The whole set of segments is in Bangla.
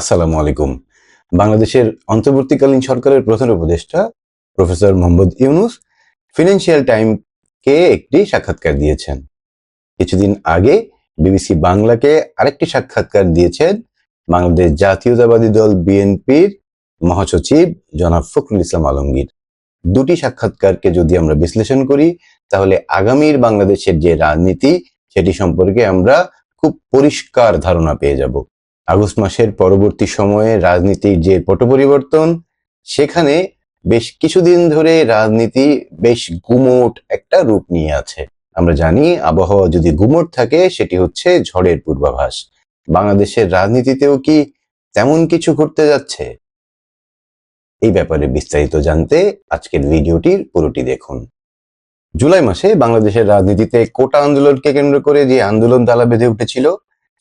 আসসালামু আলাইকুম। বাংলাদেশের অন্তর্বর্তীকালীন সরকারের প্রধান উপদেষ্টা প্রফেসর মোহাম্মদ ইউনুস ফিনান্সিয়াল টাইমকে একটি সাক্ষাৎকার দিয়েছেন। কিছুদিন আগে বিবিসি বাংলাকে আরেকটি সাক্ষাৎকার দিয়েছেন বাংলাদেশ জাতীয়তাবাদী দল বিএনপির মহাসচিব জনাব ফখরুল ইসলাম আলমগীর। দুটি সাক্ষাৎকারকে যদি আমরা বিশ্লেষণ করি, তাহলে আগামীর বাংলাদেশের যে রাজনীতি, সেটি সম্পর্কে আমরা খুব পরিষ্কার ধারণা পেয়ে যাব। আগস্ট মাসের পরবর্তী সময়ে রাজনীতির যে পট পরিবর্তন সেখানে বেশ কিছুদিন ধরে রাজনীতি বেশ গুমোট একটা রূপ নিয়ে আছে। আমরা জানি আবহাওয়া যদি গুমোট থাকে, সেটি হচ্ছে ঝড়ের পূর্বাভাস। বাংলাদেশের রাজনীতিতেও কি তেমন কিছু ঘটতে যাচ্ছে? এই ব্যাপারে বিস্তারিত জানতে আজকের ভিডিওটির পুরোটি দেখুন। জুলাই মাসে বাংলাদেশের রাজনীতিতে কোটা আন্দোলনকে কেন্দ্র করে যে আন্দোলন দালা বেঁধে উঠেছিল,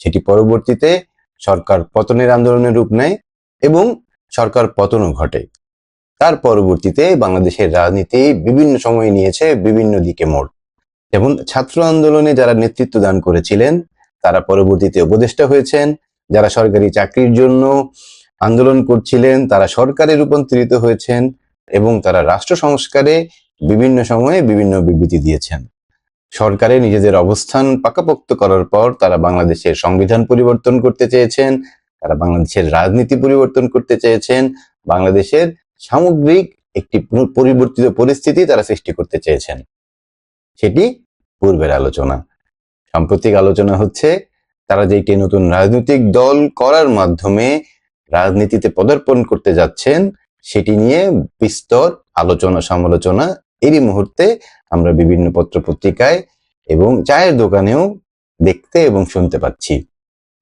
সেটি পরবর্তীতে সরকার পতনের আন্দোলনের রূপ নেয় এবং সরকার পতনও ঘটে। তার পরবর্তীতে বাংলাদেশের রাজনীতি বিভিন্ন সময় নিয়েছে বিভিন্ন দিকে মোড়। যেমন ছাত্র আন্দোলনে যারা নেতৃত্ব দান করেছিলেন, তারা পরবর্তীতে উপদেষ্টা হয়েছেন। যারা সরকারি চাকরির জন্য আন্দোলন করছিলেন, তারা সরকারে রূপান্তরিত হয়েছেন এবং তারা রাষ্ট্র সংস্কারে বিভিন্ন সময়ে বিভিন্ন বিবৃতি দিয়েছেন। সরকারে নিজেদের অবস্থান পাকাপোক্ত করার পর তারা বাংলাদেশের সংবিধান পরিবর্তন করতে চেয়েছেন, তারা বাংলাদেশের রাজনীতি পরিবর্তন করতে চেয়েছেন, বাংলাদেশের সামগ্রিক একটি পরিবর্তিত পরিস্থিতি তারা সৃষ্টি করতে চেয়েছেন। সেটি পূর্বের আলোচনা। সাম্প্রতিক আলোচনা হচ্ছে, তারা যে একটি নতুন রাজনৈতিক দল করার মাধ্যমে রাজনীতিতে পদার্পণ করতে যাচ্ছেন, সেটি নিয়ে বিস্তর আলোচনা সমালোচনা এরই মুহূর্তে আমরা বিভিন্ন পত্র পত্রিকায় এবং চায়ের দোকানেও দেখতে এবং শুনতে পাচ্ছি।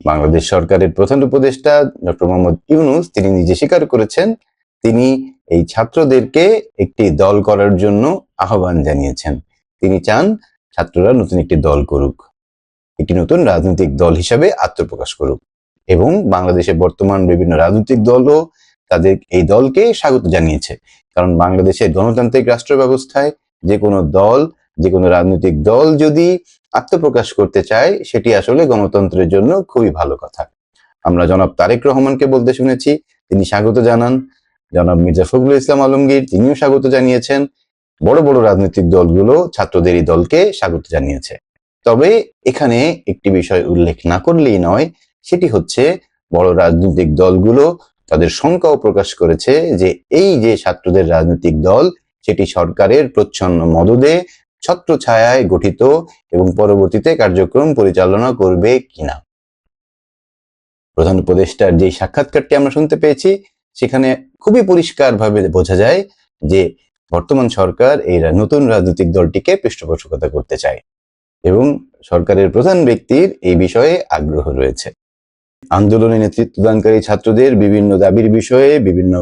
বাংলাদেশ সরকারের প্রধান উপদেষ্টা ডক্টর মোহাম্মদ ইউনুস, তিনি নিজে স্বীকার করেছেন, তিনি এই ছাত্রদেরকে একটি দল করার জন্য আহ্বান জানিয়েছেন। তিনি চান ছাত্ররা নতুন একটি দল করুক, একটি নতুন রাজনৈতিক দল হিসাবে আত্মপ্রকাশ করুক এবং বাংলাদেশে বর্তমান বিভিন্ন রাজনৈতিক দলও তাদের এই দলকে স্বাগত জানিয়েছে। কারণ বাংলাদেশের গণতান্ত্রিক রাষ্ট্র ব্যবস্থায় যে কোনো দল, যে কোনো রাজনৈতিক দল যদি আত্মপ্রকাশ করতে চায়, সেটি আসলে গণতন্ত্রের জন্য খুবই ভালো কথা। আমরা জনাব তারেক রহমানকে বলতে শুনেছি, তিনি স্বাগত জানান। জনাব মির্জা ফখরুল ইসলাম আলমগীর, তিনিও স্বাগত জানিয়েছেন। বড় বড় রাজনৈতিক দলগুলো ছাত্রদের এই দলকে স্বাগত জানিয়েছে। তবে এখানে একটি বিষয় উল্লেখ না করলেই নয়, সেটি হচ্ছে বড় রাজনৈতিক দলগুলো তাদের শঙ্কাও প্রকাশ করেছে যে এই যে ছাত্রদের রাজনৈতিক দল, সেটি সরকারের প্রচ্ছন্ন মদদে ছত্র ছায়ায় গঠিত এবং পরবর্তীতে কার্যক্রম পরিচালনা করবে কিনা। প্রধান উপদেষ্টার যে সাক্ষাৎকারটি আমরা শুনতে পেয়েছি, সেখানে খুবই পরিষ্কারভাবে বোঝা যায় যে বর্তমান সরকার এই নতুন রাজনৈতিক দলটিকে পৃষ্ঠপোষকতা করতে চায় এবং সরকারের প্রধান ব্যক্তির এই বিষয়ে আগ্রহ রয়েছে। আন্দোলনে নেতৃত্বদানকারী ছাত্রদের বিভিন্ন দাবির বিষয়ে বিভিন্ন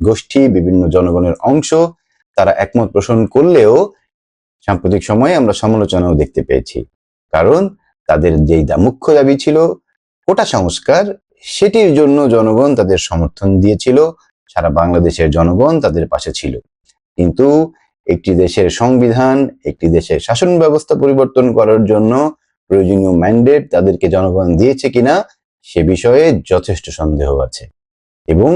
গোষ্ঠী, বিভিন্ন জনগণের অংশ তারা একমত পোষণ করলেও সাম্প্রতিক সময়ে আমরা সমালোচনাও দেখতে পেয়েছি। কারণ তাদের যেই মুখ্য দাবি ছিল কোটা সংস্কার, সেটির জন্য জনগণ তাদের সমর্থন দিয়েছিল, সারা বাংলাদেশের জনগণ তাদের পাশে ছিল। কিন্তু একটি দেশের সংবিধান, একটি দেশের শাসন ব্যবস্থা পরিবর্তন করার জন্য প্রয়োজনীয় ম্যান্ডেট তাদেরকে জনগণ দিয়েছে কিনা সে বিষয়ে যথেষ্ট সন্দেহ আছে। এবং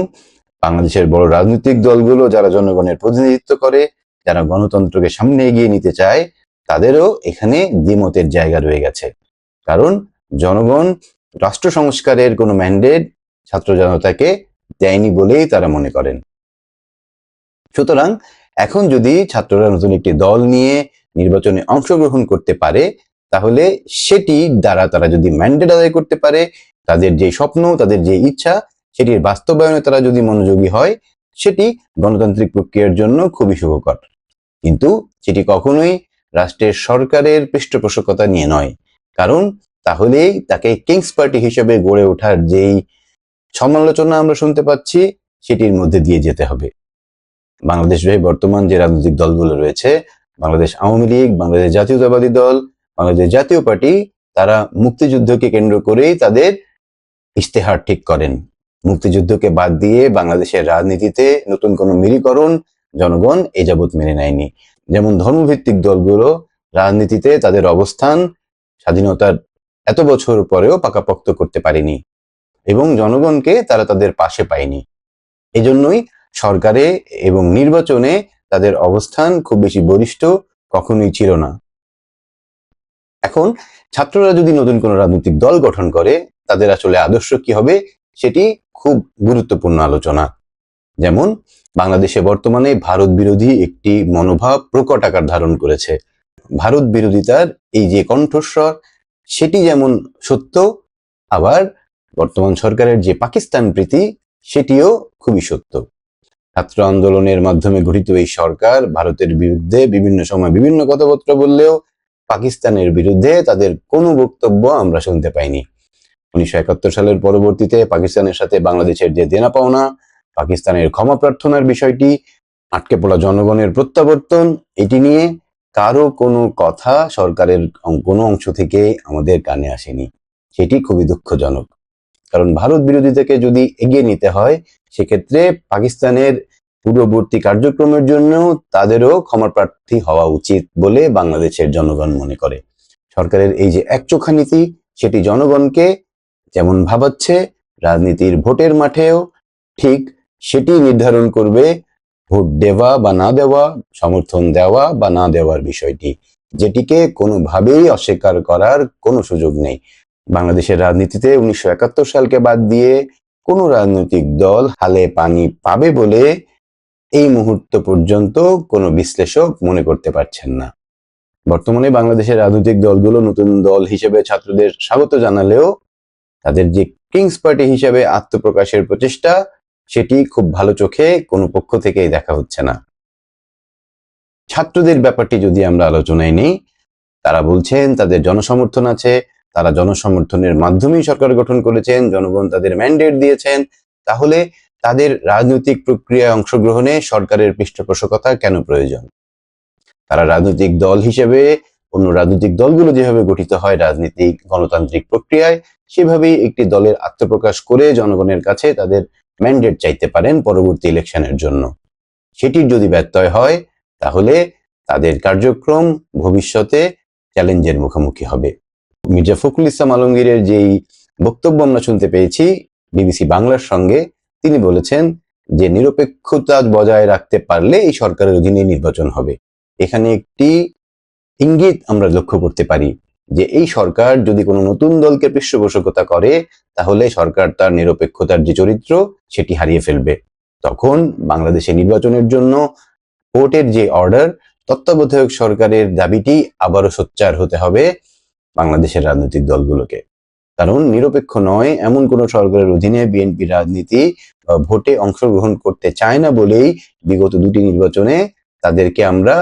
বাংলাদেশের বড় রাজনৈতিক দলগুলো যারা জনগণের প্রতিনিধিত্ব করে, যারা গণতন্ত্রকে সামনে এগিয়ে নিতে চায়, তাদেরও এখানে দ্বিমতের জায়গা রয়ে গেছে। কারণ জনগণ রাষ্ট্র সংস্কারের কোনো ম্যান্ডেট ছাত্র জনতাকে দেয়নি বলেই তারা মনে করেন। সুতরাং এখন যদি ছাত্ররা নতুন একটি দল নিয়ে নির্বাচনে অংশগ্রহণ করতে পারে, তাহলে সেটি দ্বারা তারা যদি ম্যান্ডেট আদায় করতে পারে তাদের যে স্বপ্ন, তাদের যে ইচ্ছা, সেটির বাস্তবায়নে তারা যদি মনোযোগী হয়, সেটি গণতান্ত্রিক প্রক্রিয়ার জন্য খুবই শুভকর। কিন্তু সেটি কখনোই রাষ্ট্রের সরকারের পৃষ্ঠপোষকতা নিয়ে নয়। কারণ তাহলেই তাকে কিংস পার্টি হিসেবে গড়ে ওঠার যেই সমালোচনা আমরা শুনতে পাচ্ছি, সেটির মধ্যে দিয়ে যেতে হবে। বাংলাদেশ বর্তমান যে রাজনৈতিক দলগুলো রয়েছে, বাংলাদেশ আওয়ামী লীগ, বাংলাদেশ জাতীয়তাবাদী দল, বাংলাদেশ জাতীয় পার্টি, তারা মুক্তিযুদ্ধকে কেন্দ্র করেই তাদের ইশতেহার ঠিক করেন। মুক্তিযুদ্ধকে বাদ দিয়ে বাংলাদেশের রাজনীতিতে নতুন কোনো মেরুকরণ জনগণ এ যাবৎ মেনে নেয়নি। যেমন ধর্মভিত্তিক দলগুলো রাজনীতিতে তাদের অবস্থান, স্বাধীনতার এত বছর পরেও পাকাপোক্ত করতে পারেনি এবং জনগণকে তারা তাদের পাশে পায়নি। এজন্যই সরকারে এবং নির্বাচনে তাদের অবস্থান খুব বেশি বরিষ্ঠ কখনোই ছিল না। এখন ছাত্ররা যদি নতুন কোনো রাজনৈতিক দল গঠন করে তাদের আসলে আদর্শ কি হবে সেটি খুব গুরুত্বপূর্ণ আলোচনা। যেমন, বাংলাদেশে বর্তমানে ভারত বিরোধী একটি মনোভাব প্রকট আকার ধারণ করেছে। ভারত বিরোধিতার এই যে কণ্ঠস্বর, সেটি যেমন সত্য, আবার বর্তমান সরকারের যে পাকিস্তান প্রীতি, সেটিও খুবই সত্য। ছাত্র আন্দোলনের মাধ্যমে গঠিত এই সরকার ভারতের বিরুদ্ধে বিভিন্ন সময় বিভিন্ন কথাবার্তা বললেও পাকিস্তানের বিরুদ্ধে তাদের কোনো বক্তব্য আমরা শুনতে পাইনি। উনিশশো একাত্তর সালের পরবর্তীতে পাকিস্তানের সাথে বাংলাদেশের যে দেনা পাওনা, পাকিস্তানের ক্ষমা প্রার্থনার বিষয়টি, আটকে পড়া জনগণের প্রত্যাবর্তন, এটি নিয়ে কারও কোনো কথা সরকারের কোনো অংশ থেকে আমাদের কানে আসেনি। সেটি খুবই দুঃখজনক। কারণ ভারত বিরোধিতাকে যদি এগিয়ে নিতে হয়, সেক্ষেত্রে পাকিস্তানের পূর্ববর্তী কার্যক্রমের জন্য তাদেরও ক্ষমা প্রার্থী হওয়া উচিত বলে বাংলাদেশের জনগণ মনে করে। সরকারের এই যে একচোখা নীতি, সেটি জনগণকে যেমন ভাবাচ্ছে, রাজনীতির ভোটের মাঠেও ঠিক সেটি নির্ধারণ করবে ভোট দেওয়া বা না দেওয়া, সমর্থন দেওয়া বা না দেওয়ার বিষয়টি। যেটিকে কোনোভাবেই অস্বীকার করার কোনো সুযোগ নেই। বাংলাদেশের রাজনীতিতে উনিশশো একাত্তর সালকে বাদ দিয়ে কোনো রাজনৈতিক দল হালে পানি পাবে বলে এই মুহূর্ত পর্যন্ত কোনো বিশ্লেষক মনে করতে পারছেন না। বর্তমানে বাংলাদেশের রাজনৈতিক দলগুলো নতুন দল হিসেবে ছাত্রদের স্বাগত জানালেও তাদের যে কিংস পার্টি হিসেবে আত্মপ্রকাশের প্রচেষ্টা, সেটি খুব ভালো চোখে কোনো পক্ষ থেকেই দেখা হচ্ছে না। ছাত্রদের ব্যাপারটি যদি আমরা আলোচনায় নেই, তারা বলছেন তাদের জনসমর্থন আছে, তারা জনসমর্থনের মাধ্যমেই সরকার গঠন করেছেন, জনগণ তাদের ম্যান্ডেট দিয়েছেন, তাহলে তাদের রাজনৈতিক প্রক্রিয়ায় অংশগ্রহণে সরকারের পৃষ্ঠপোষকতা কেন প্রয়োজন? তারা রাজনৈতিক দল হিসেবে অন্য রাজনৈতিক দলগুলো যেভাবে গঠিত হয়, রাজনীতিক, গণতান্ত্রিক প্রক্রিয়ায় সেভাবেই একটি দলের আত্মপ্রকাশ করে জনগণের কাছে তাদের ম্যান্ডেট চাইতে পারেন পরবর্তী ইলেকশনের জন্য। সেটির যদি ব্যত্যয় হয়, তাহলে তাদের কার্যক্রম ভবিষ্যতে চ্যালেঞ্জের মুখোমুখি হবে। মির্জা ফখরুল ইসলাম আলমগীরের যেই বক্তব্য আমরা শুনতে পেয়েছি, বিবিসি বাংলার সঙ্গে, তিনি বলেছেন যে নিরপেক্ষতা বজায় রাখতে পারলে এই সরকারের অধীনে নির্বাচন হবে। এখানে একটি ইঙ্গিত আমরা লক্ষ্য করতে পারি। যে এই সরকার যদি কোনো নতুন দলকে পৃষ্ঠপোষকতা করে, তাহলে সরকার তার নিরপেক্ষতার যে চরিত্র, সেটি হারিয়ে ফেলবে। তখন বাংলাদেশে নির্বাচনের জন্য কোর্টের যে অর্ডার, তত্ত্বাবধায়ক সরকারের দাবিটি আবারও সোচ্চার হতে হবে বাংলাদেশের রাজনৈতিক দলগুলোকে। কারণ নিরপেক্ষ নয়, এমন কোন সরকারের অধীনে বিএনপি রাজনীতি ভোটে অংশগ্রহণ করতে চায় না বলেই বিগত দুটি নির্বাচনে তাদেরকে আমরা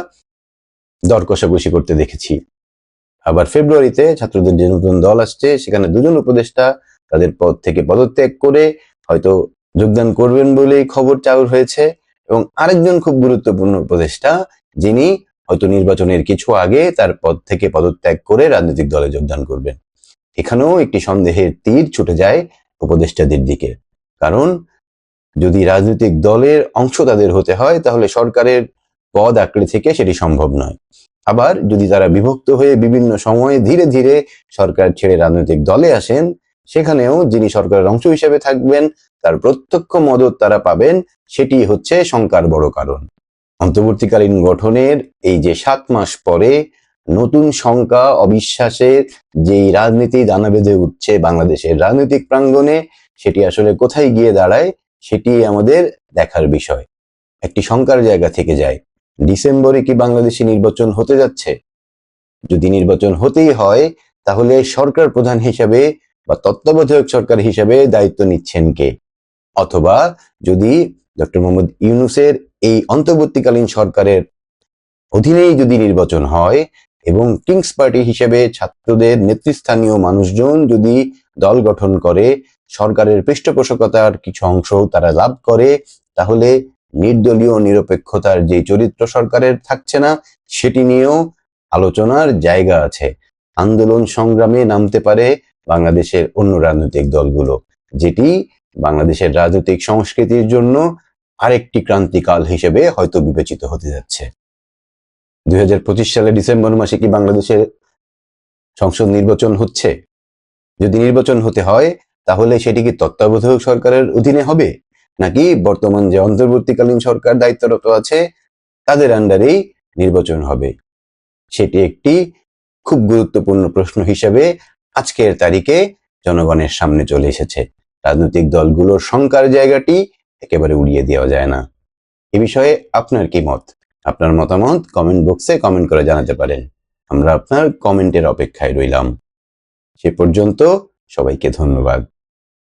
দর কষাকষি করতে দেখেছি। আবার ফেব্রুয়ারিতে ছাত্রদের যে নতুন দল আসছে, সেখানে দুজন উপদেষ্টা তাদের পদ থেকে পদত্যাগ করে হয়তো যোগদান করবেন বলেই খবর চাউর হয়েছে। এবং আরেকজন খুব গুরুত্বপূর্ণ উপদেষ্টা, যিনি হয়তো নির্বাচনের কিছু আগে তার পদ থেকে পদত্যাগ করে রাজনৈতিক দলে যোগদান করবেন। এখানেও একটি সন্দেহের তীর ছুটে যায় উপদেষ্টাদের দিকে। কারণ যদি রাজনৈতিক দলের অংশ তাদের হতে হয়, তাহলে সরকারের পদ আঁকড়ে থেকে সেটি সম্ভব নয়। আবার যদি তারা বিভক্ত হয়ে বিভিন্ন সময়ে ধীরে ধীরে সরকার ছেড়ে রাজনৈতিক দলে আসেন, সেখানেও যিনি সরকারের অংশ হিসেবে থাকবেন, তার প্রত্যক্ষ মদত তারা পাবেন, সেটি হচ্ছে শঙ্কার বড় কারণ। অন্তর্বর্তীকালীন গঠনের এই যে সাত মাস পরে নতুন শঙ্কা অবিশ্বাসের যেই রাজনীতি দানা বেঁধে উঠছে বাংলাদেশের রাজনৈতিক প্রাঙ্গণে, সেটি আসলে কোথায় গিয়ে দাঁড়ায়, সেটি আমাদের দেখার বিষয়। একটি শঙ্কার জায়গা থেকে যায়। ডিসেম্বরে কি বাংলাদেশে নির্বাচন হতে যাচ্ছে? যদি নির্বাচন হতেই হয়, তাহলে সরকার প্রধান হিসাবে বা তত্ত্বাবধায়ক সরকার হিসাবে দায়িত্ব নিচ্ছেন কে? অথবা যদি ডক্টর মোহাম্মদ ইউনুসের এই অন্তর্বর্তীকালীন সরকারের অধীনেই যদি নির্বাচন হয় এবং কিংস পার্টি হিসেবে ছাত্রদের নেতৃস্থানীয় মানুষজন যদি দল গঠন করে, সরকারের পৃষ্ঠপোষকতার কিছু অংশ তারা লাভ করে, তাহলে নির্দলীয় নিরপেক্ষতার যে চরিত্র সরকারের থাকছে না, সেটি নিয়েও আলোচনার জায়গা আছে। আন্দোলন সংগ্রামে নামতে পারে বাংলাদেশের অন্য রাজনৈতিক দলগুলো, যেটি বাংলাদেশের রাজনৈতিক সংস্কৃতির জন্য আরেকটি ক্রান্তিকাল হিসেবে হয়তো বিবেচিত হতে যাচ্ছে। দুই সালে ডিসেম্বর মাসে কি বাংলাদেশের সংসদ নির্বাচন হচ্ছে? যদি নির্বাচন হতে হয়, তাহলে সেটি কি তত্ত্বাবধায়ক সরকারের অধীনে হবে? নাকি বর্তমান যে অন্তর্বর্তীকালীন সরকার দায়িত্বরত আছে, তাদের আন্ডারেই নির্বাচন হবে? সেটি একটি খুব গুরুত্বপূর্ণ প্রশ্ন হিসেবে আজকের তারিখে জনগণের সামনে চলে এসেছে। রাজনৈতিক দলগুলোর শঙ্কার জায়গাটি একেবারে উড়িয়ে দেওয়া যায় না। এ বিষয়ে আপনার কি মত? আপনার মতামত কমেন্ট বক্সে কমেন্ট করে জানাতে পারেন। আমরা আপনার কমেন্টের অপেক্ষায় রইলাম। সে পর্যন্ত সবাইকে ধন্যবাদ।